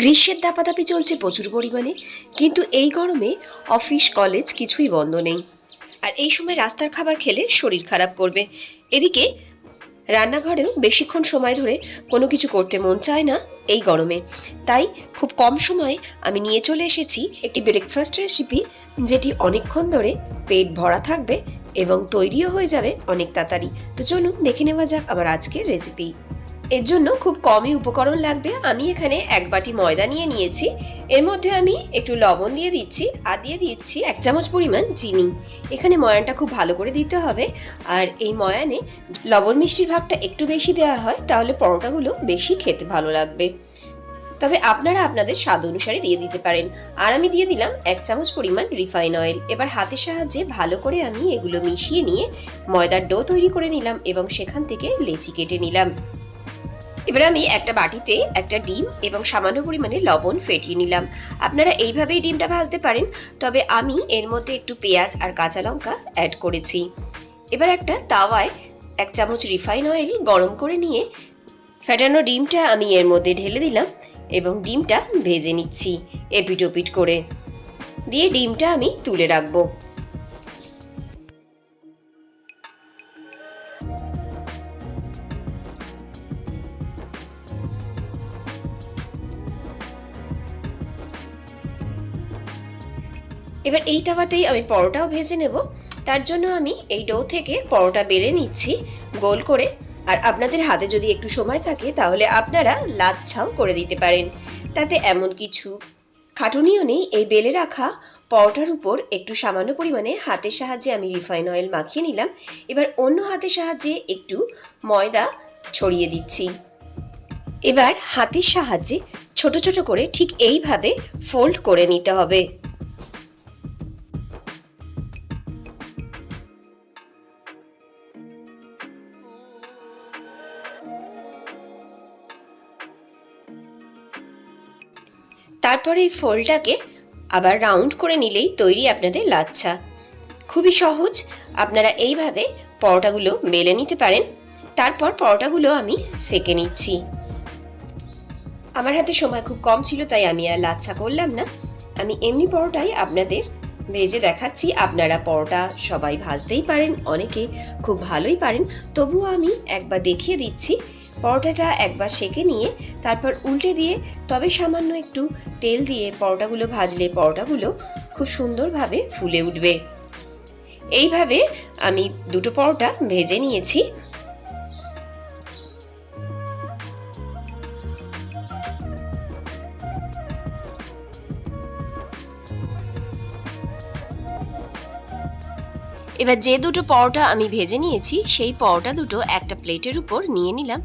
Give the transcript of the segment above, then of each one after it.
গ্রীষ্মের দাপাদাপি চলছে প্রচুর পরিমাণে, কিন্তু এই গরমে অফিস, কলেজ কিছুই বন্ধ নেই। আর এই সময় রাস্তার খাবার খেলে শরীর খারাপ করবে। এদিকে রান্নাঘরেও বেশিক্ষণ সময় ধরে কোনো কিছু করতে মন চায় না এই গরমে। তাই খুব কম সময়ে আমি নিয়ে চলে এসেছি একটি ব্রেকফাস্ট রেসিপি যেটি অনেকক্ষণ ধরে পেট ভরা থাকবে এবং তৈরিও হয়ে যাবে অনেক তাড়াতাড়ি। তো চলুন দেখে নেওয়া যাক আমার আজকের রেসিপি এর জন্য খুব কমই উপকরণ লাগবে। আমি এখানে এক বাটি ময়দা নিয়ে নিয়েছি। এর মধ্যে আমি একটু লবণ দিয়ে দিচ্ছি আর দিয়ে দিচ্ছি এক চামচ পরিমাণ চিনি। এখানে ময়ানটা খুব ভালো করে দিতে হবে। আর এই ময়ানে লবণ মিষ্টির ভাগটা একটু বেশি দেওয়া হয়, তাহলে পরোটাগুলো বেশি খেতে ভালো লাগবে। তবে আপনারা আপনাদের স্বাদ অনুসারে দিয়ে দিতে পারেন। আর আমি দিয়ে দিলাম এক চামচ পরিমাণ রিফাইন অয়েল। এবার হাতের সাহায্যে ভালো করে আমি এগুলো মিশিয়ে নিয়ে ময়দার ডো তৈরি করে নিলাম এবং সেখান থেকে লেচি কেটে নিলাম। এবার আমি একটা বাটিতে একটা ডিম এবং সামান্য পরিমাণে লবণ ফেটিয়ে নিলাম। আপনারা এইভাবেই ডিমটা ভাজতে পারেন, তবে আমি এর মধ্যে একটু পেঁয়াজ আর কাঁচা লঙ্কা অ্যাড করেছি। এবার একটা তাওয়ায় এক চামচ রিফাইন অয়েল গরম করে নিয়ে ফেটানো ডিমটা আমি এর মধ্যে ঢেলে দিলাম এবং ডিমটা ভেজে নিচ্ছি এপিট ওপিট করে। দিয়ে ডিমটা আমি তুলে রাখব। এবার এই তাওয়াতেই আমি পরোটাও ভেজে নেব। তার জন্য আমি এই ডো থেকে পরোটা বেলে নিচ্ছি গোল করে। আর আপনাদের হাতে যদি একটু সময় থাকে, তাহলে আপনারা লাচ্ছাও করে দিতে পারেন। তাতে এমন কিছু খাটুনিও নেই। এই বেলে রাখা পরোটার উপর একটু সামান্য পরিমাণে হাতের সাহায্যে আমি রিফাইন অয়েল মাখিয়ে নিলাম। এবার অন্য হাতের সাহায্যে একটু ময়দা ছড়িয়ে দিচ্ছি। এবার হাতের সাহায্যে ছোট ছোট করে ঠিক এইভাবে ফোল্ড করে নিতে হবে। তারপরে এই ফোলটাকে আবার রাউন্ড করে নিলেই তৈরি আপনাদের লাচ্ছা। খুবই সহজ, আপনারা এইভাবে পরোটাগুলো মেলে নিতে পারেন। তারপর পরোটাগুলো আমি সেকে নিচ্ছি। আমার হাতে সময় খুব কম ছিল, তাই আমি আর লাচ্ছা করলাম না। আমি এমনি পরোটাই আপনাদের ভেজে দেখাচ্ছি। আপনারা পরোটা সবাই ভাজতেই পারেন, অনেকে খুব ভালোই পারেন। তবুও আমি একবার দেখিয়ে দিচ্ছি পরোটাটা একবার সেকে নিয়ে তারপর উল্টে দিয়ে তবে সামান্য একটু তেল দিয়ে পরোটাগুলো ভাজলে পরোটাগুলো খুব সুন্দরভাবে ফুলে উঠবে। এইভাবে আমি দুটো পরোটা ভেজে নিয়েছি। এবার যে দুটো পরোটা আমি ভেজে নিয়েছি, সেই পরোটা দুটো একটা প্লেটের উপর নিয়ে নিলাম।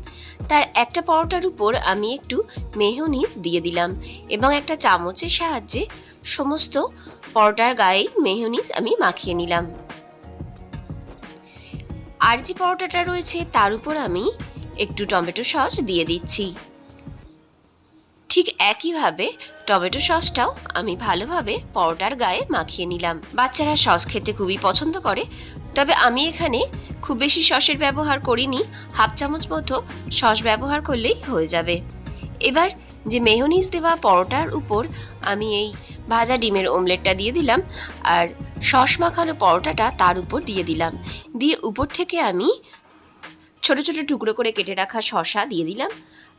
তার একটা পরোটার উপর আমি একটু মেহনিজ দিয়ে দিলাম এবং একটা চামচের সাহায্যে সমস্ত পরোটার গায়ে মেহনিজ আমি মাখিয়ে নিলাম। আর যে পরোটাটা রয়েছে, তার উপর আমি একটু টমেটো সস দিয়ে দিচ্ছি। ঠিক একইভাবে টমেটো সসটাও আমি ভালোভাবে পরোটার গায়ে মাখিয়ে নিলাম। বাচ্চারা সস খেতে খুবই পছন্দ করে, তবে আমি এখানে খুব বেশি সসের ব্যবহার করিনি, হাফ চামচ মতো সস ব্যবহার করলেই হয়ে যাবে। এবার যে মেহনিজ দেওয়া পরোটার উপর আমি এই ভাজা ডিমের অমলেটটা দিয়ে দিলাম আর সস মাখানো পরোটাটা তার উপর দিয়ে দিলাম। দিয়ে উপর থেকে আমি ছোট ছোট টুকরো করে কেটে রাখা শশা দিয়ে দিলাম।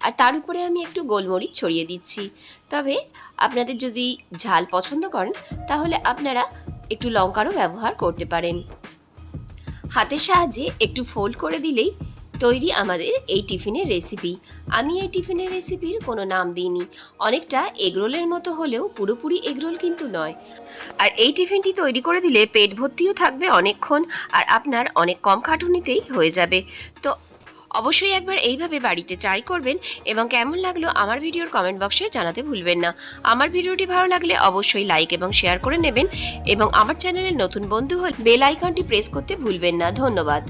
আর তার উপরে আমি একটু গোলমরিচ ছড়িয়ে দিচ্ছি। তবে আপনাদের যদি ঝাল পছন্দ করেন, তাহলে আপনারা একটু লঙ্কারও ব্যবহার করতে পারেন। হাতের সাহায্যে একটু ফোল্ড করে দিলেই তৈরি আমাদের এই টিফিনের রেসিপি আমি এই টিফিনের রেসিপির কোনো নাম দিইনি। অনেকটা এগরোলের মতো হলেও পুরোপুরি এগরোল কিন্তু নয়। আর এই টিফিনটি তৈরি করে দিলে পেট ভর্তিও থাকবে অনেকক্ষণ আর আপনার অনেক কম খাটুনিতেই হয়ে যাবে। তো অবশ্যই একবার এইভাবে বাড়িতে ট্রাই করবেন এবং কেমন লাগল আমার ভিডিওর কমেন্ট বক্সে জানাতে ভুলবেন না। আমার ভিডিওটি ভালো লাগলে অবশ্যই লাইক এবং শেয়ার করে নেবেন এবং আমার চ্যানেলের নতুন বন্ধু হল বেল আইকনটি প্রেস করতে ভুলবেন না। ধন্যবাদ।